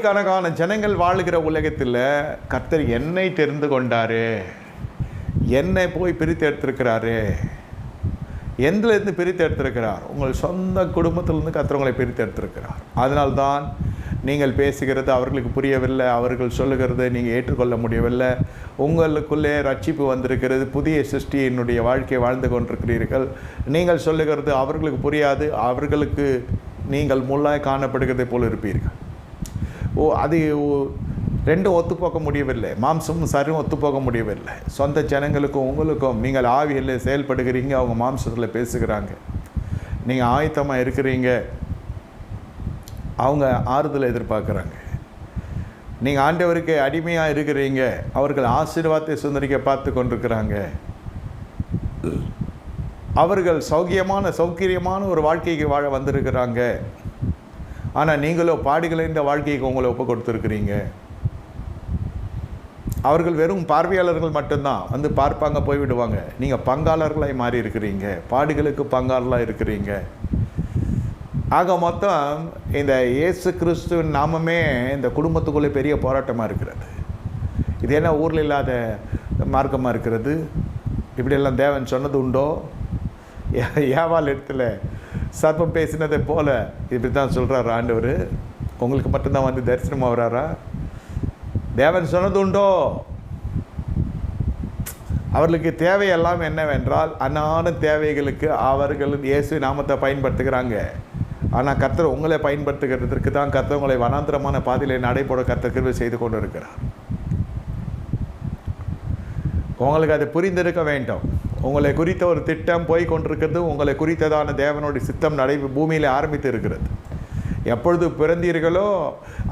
கணக்கான ஜனங்கள் வாழுகிற உலகத்தில் கர்த்தர் என்னை தெரிந்து கொண்டாரு. என்னை போய் பிரித்து எடுத்திருக்கிறாரு. எந்திலிருந்து பிரித்து எடுத்திருக்கிறார். உங்கள் சொந்த குடும்பத்திலிருந்து கர்த்தர் உங்களை பிரித்து எடுத்திருக்கிறார். அதனால்தான் நீங்கள் பேசுகிறது அவர்களுக்கு புரியவில்லை. அவர்கள் சொல்லுகிறது நீங்கள் ஏற்றுக்கொள்ள முடியவில்லை. உங்களுக்குள்ளே ரட்சிப்பு வந்திருக்கிறது. புதிய சிருஷ்டி என்னுடைய வாழ்க்கையை வாழ்ந்து கொண்டிருக்கிறீர்கள். நீங்கள் சொல்லுகிறது அவர்களுக்கு புரியாது. அவர்களுக்கு நீங்கள் முள்ளாய் காணப்படுகிறதை போல் இருப்பீர்கள். ஓ அது ரெண்டும் ஒத்துப்போக முடியவில்லை மாம்சமும் சரும் ஒத்துப்போக முடியவில்லை சொந்த ஜனங்களுக்கும் உங்களுக்கும் நீங்கள் ஆவியில் செயல்படுகிறீங்க அவங்க மாம்சத்தில் பேசுகிறாங்க. நீங்கள் ஆயத்தமாக இருக்கிறீங்க. அவங்க ஆறுதலை எதிர்பார்க்குறாங்க. நீங்கள் ஆண்டவருக்கு அடிமையாக இருக்கிறீங்க. அவர்கள் ஆசீர்வாதத்தை சுந்தரிக்க பார்த்து கொண்டிருக்கிறாங்க. அவர்கள் சௌக்கியமான சௌகரியமான ஒரு வாழ்க்கைக்கு வாழ வந்திருக்கிறாங்க. ஆனால் நீங்களோ பாடிகளை இந்த வாழ்க்கைக்கு உங்களை ஒப்பு கொடுத்துருக்குறீங்க. அவர்கள் வெறும் பார்வையாளர்கள் மட்டும்தான். வந்து பார்ப்பாங்க போய்விடுவாங்க. நீங்கள் பங்காளர்களாய் மாறி இருக்கிறீங்க பாடுகளுக்கு பங்காளர்களாக இருக்கிறீங்க. ஆக மொத்தம் இந்த இயேசு கிறிஸ்துவின் நாமமே இந்த குடும்பத்துக்குள்ளே பெரிய போராட்டமாக இருக்கிறது. இது என்ன ஊரில் இல்லாத மார்க்கமாக இருக்கிறது? இப்படியெல்லாம் தேவன் சொன்னது உண்டோ? ஏ- இடத்துல சர்ப்பம் பேசினதை போல இப்படி தான் சொல்கிறார் ஆண்டவர். உங்களுக்கு மட்டும்தான் வந்து தரிசனமாக வராரா தேவன் சொன்னது உண்டோ? அவர்களுக்கு தேவையெல்லாம் என்னவென்றால் அன்னான தேவைகளுக்கு அவர்கள் இயேசு நாமத்தை பயன்படுத்துகிறாங்க. ஆனால் கர்த்தர் உங்களை பயன்படுத்துகிறதற்கு தான் கர்த்தர் உங்களை வனாந்திரமான பாதையிலே நடைபோட கர்த்தர் செய்து கொண்டு இருக்கிறார் உங்களுக்கு அது புரிந்திருக்க வேண்டும். உங்களை குறித்த ஒரு திட்டம் போய் கொண்டிருக்கிறது உங்களை குறித்ததான தேவனுடைய சித்தம் நடை பூமியில் ஆரம்பித்து இருக்கிறது. எப்பொழுது பிறந்தீர்களோ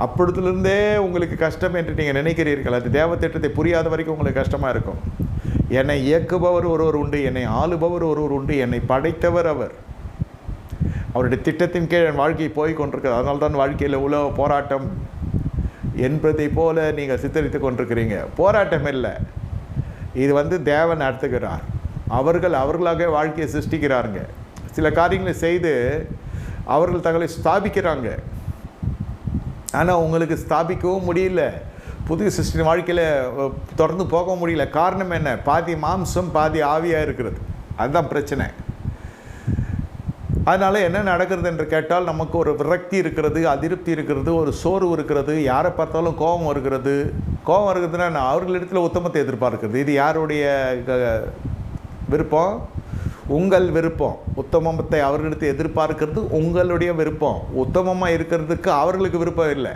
அப்பொழுதுலேருந்தே உங்களுக்கு கஷ்டம் என்று நீங்கள் நினைக்கிறீர்கள். அது தேவ திட்டத்தை புரியாத வரைக்கும் உங்களுக்கு கஷ்டமாக இருக்கும். என்னை இயக்குபவர் ஒருவர் உண்டு என்னை ஆளுபவர் ஒருவர் உண்டு என்னை படைத்தவர் அவர். அவருடைய திட்டத்தின் கீழ் என் வாழ்க்கை போய் கொண்டிருக்கிறது. அதனால தான் வாழ்க்கையில் உலக போராட்டம் என்பதை போல நீங்கள் சித்தரித்து கொண்டிருக்கிறீங்க. போராட்டம் இல்லை. இது வந்து தேவன் நடத்துகிறார். அவர்கள் அவர்களாக வாழ்க்கையை சிருஷ்டிக்கிறாருங்க. சில காரியங்களை செய்து அவர்கள் தங்களை ஸ்தாபிக்கிறாங்க. ஆனால் உங்களுக்கு ஸ்தாபிக்கவும் முடியல. புதிய சிருஷ்டி வாழ்க்கையில் தொடர்ந்து போக முடியல. காரணம் என்ன? பாதி மாம்சம் பாதி ஆவியாக இருக்கிறது. அதுதான் பிரச்சனை. அதனால் என்ன நடக்கிறது என்று கேட்டால் நமக்கு ஒரு விரக்தி இருக்கிறது அதிருப்தி இருக்கிறது ஒரு சோர்வு இருக்கிறது யாரை பார்த்தாலும் கோபம் இருக்கிறது கோபம் இருக்குதுன்னா நான் அவர்களிடத்தில் உத்தமத்தை எதிர்பார்க்கிறது. இது யாருடைய க- விருப்பம் உங்கள் விருப்பம். உத்தமத்தை அவர்களிடத்தை எதிர்பார்க்கிறது உங்களுடைய விருப்பம். உத்தமமாக இருக்கிறதுக்கு அவர்களுக்கு விருப்பம் இல்லை.